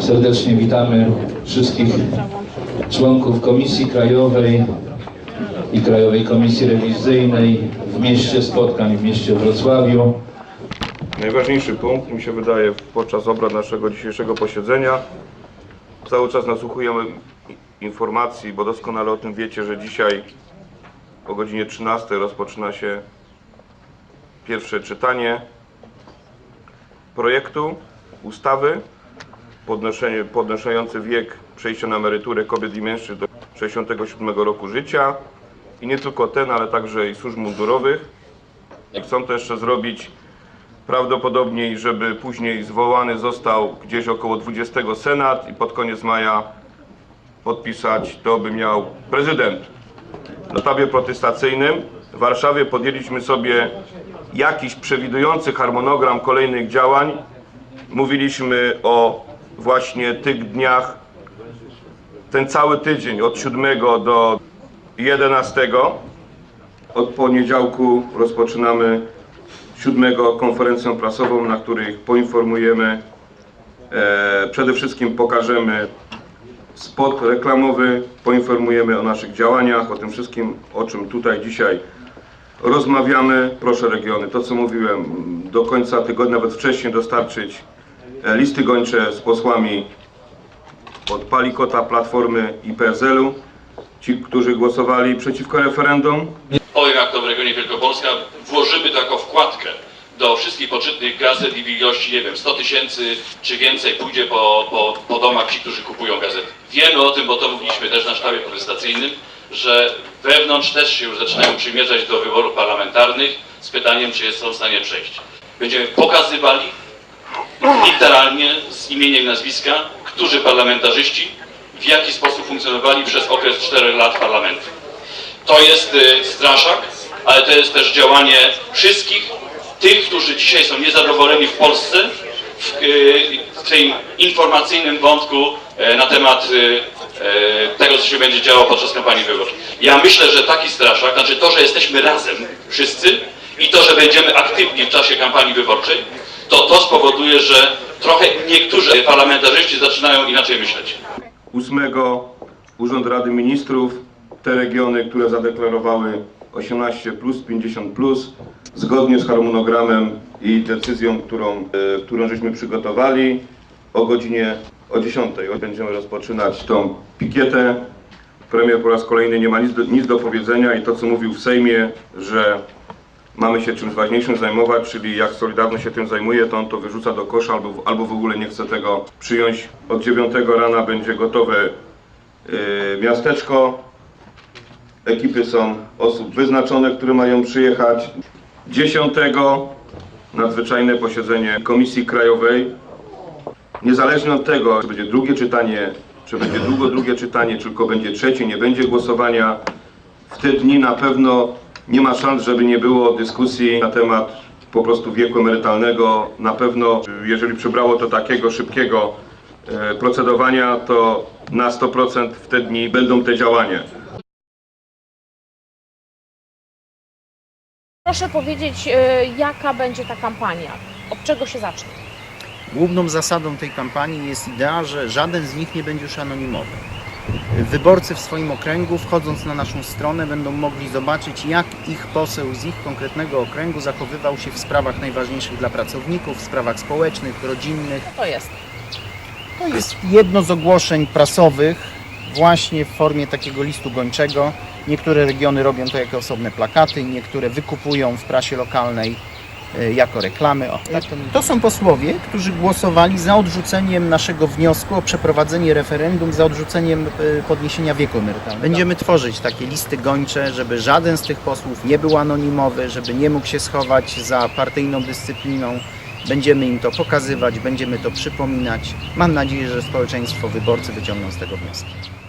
Serdecznie witamy wszystkich członków Komisji Krajowej i Krajowej Komisji Rewizyjnej w mieście spotkań, w mieście Wrocławiu. Najważniejszy punkt, mi się wydaje, podczas obrad naszego dzisiejszego posiedzenia. Cały czas nasłuchujemy informacji, bo doskonale o tym wiecie, że dzisiaj o godzinie 13 rozpoczyna się pierwsze czytanie projektu ustawy podnoszenie, podnoszący wiek przejścia na emeryturę kobiet i mężczyzn do 67 roku życia. I nie tylko ten, ale także i służb mundurowych. Chcą to jeszcze zrobić prawdopodobniej, żeby później zwołany został gdzieś około 20 Senat i pod koniec maja podpisać to by miał prezydent. Na tabie protestacyjnym w Warszawie podjęliśmy sobie jakiś przewidujący harmonogram kolejnych działań. Mówiliśmy o właśnie tych dniach, ten cały tydzień od 7 do 11. Od poniedziałku rozpoczynamy siódmego konferencją prasową, na której poinformujemy, e, przede wszystkim pokażemy spot reklamowy, poinformujemy o naszych działaniach, o tym wszystkim, o czym tutaj dzisiaj rozmawiamy. Proszę regiony, to co mówiłem, do końca tygodnia, nawet wcześniej dostarczyć listy gończe z posłami od Palikota, Platformy i PSL-u. Ci, którzy głosowali przeciwko referendum, powiem jak to w regionie Wielkopolska, włożymy to jako wkładkę do wszystkich poczytnych gazet i w ilości, nie wiem, 100 tysięcy czy więcej pójdzie po, po, po domach ci, którzy kupują gazety. Wiemy o tym, bo to mówiliśmy też na sztabie protestacyjnym, że wewnątrz też się już zaczynają przymierzać do wyborów parlamentarnych z pytaniem, czy są w stanie przejść. Będziemy pokazywali literalnie z imienia i nazwiska, którzy parlamentarzyści w jaki sposób funkcjonowali przez okres 4 lat parlamentu. To jest y, straszak, ale to jest też działanie wszystkich tych, którzy dzisiaj są niezadowoleni w Polsce w, y, w tym informacyjnym wątku e, na temat y, tego, co się będzie działo podczas kampanii wyborczej. Ja myślę, że taki straszak, znaczy to, że jesteśmy razem wszyscy i to, że będziemy aktywni w czasie kampanii wyborczej, to to spowoduje, że trochę niektórzy parlamentarzyści zaczynają inaczej myśleć. 8 Urząd Rady Ministrów, te regiony, które zadeklarowały 18 plus 50 plus, zgodnie z harmonogramem i decyzją, którą, e, którą żeśmy przygotowali, o godzinie o 10 będziemy rozpoczynać tą pikietę. Premier po raz kolejny nie ma nic do, nic do powiedzenia i to, co mówił w Sejmie, że mamy się czymś ważniejszym zajmować, czyli jak Solidarność się tym zajmuje, to on to wyrzuca do kosza albo, albo w ogóle nie chce tego przyjąć. Od 9 rana będzie gotowe yy, miasteczko. Ekipy są osób wyznaczone, które mają przyjechać. 10 nadzwyczajne posiedzenie Komisji Krajowej. Niezależnie od tego, czy będzie drugie czytanie, czy będzie długo drugie czytanie, czy tylko będzie trzecie, nie będzie głosowania, w te dni na pewno nie ma szans, żeby nie było dyskusji na temat po prostu wieku emerytalnego. Na pewno, jeżeli przybrało to takiego szybkiego e, procedowania, to na 100% w te dni będą te działania. Proszę powiedzieć, e, jaka będzie ta kampania? Od czego się zacznie? Główną zasadą tej kampanii jest idea, że żaden z nich nie będzie już anonimowy. Wyborcy w swoim okręgu, wchodząc na naszą stronę, będą mogli zobaczyć, jak ich poseł z ich konkretnego okręgu zachowywał się w sprawach najważniejszych dla pracowników, w sprawach społecznych, rodzinnych. Co to jest? To jest jedno z ogłoszeń prasowych, właśnie w formie takiego listu gończego. Niektóre regiony robią to jako osobne plakaty, niektóre wykupują w prasie lokalnej jako reklamy. O, tak to, to są posłowie, którzy głosowali za odrzuceniem naszego wniosku o przeprowadzenie referendum, za odrzuceniem e, podniesienia wieku emerytalnego. Będziemy tworzyć takie listy gończe, żeby żaden z tych posłów nie był anonimowy, żeby nie mógł się schować za partyjną dyscypliną. Będziemy im to pokazywać, będziemy to przypominać. Mam nadzieję, że społeczeństwo, wyborcy wyciągną z tego wnioski.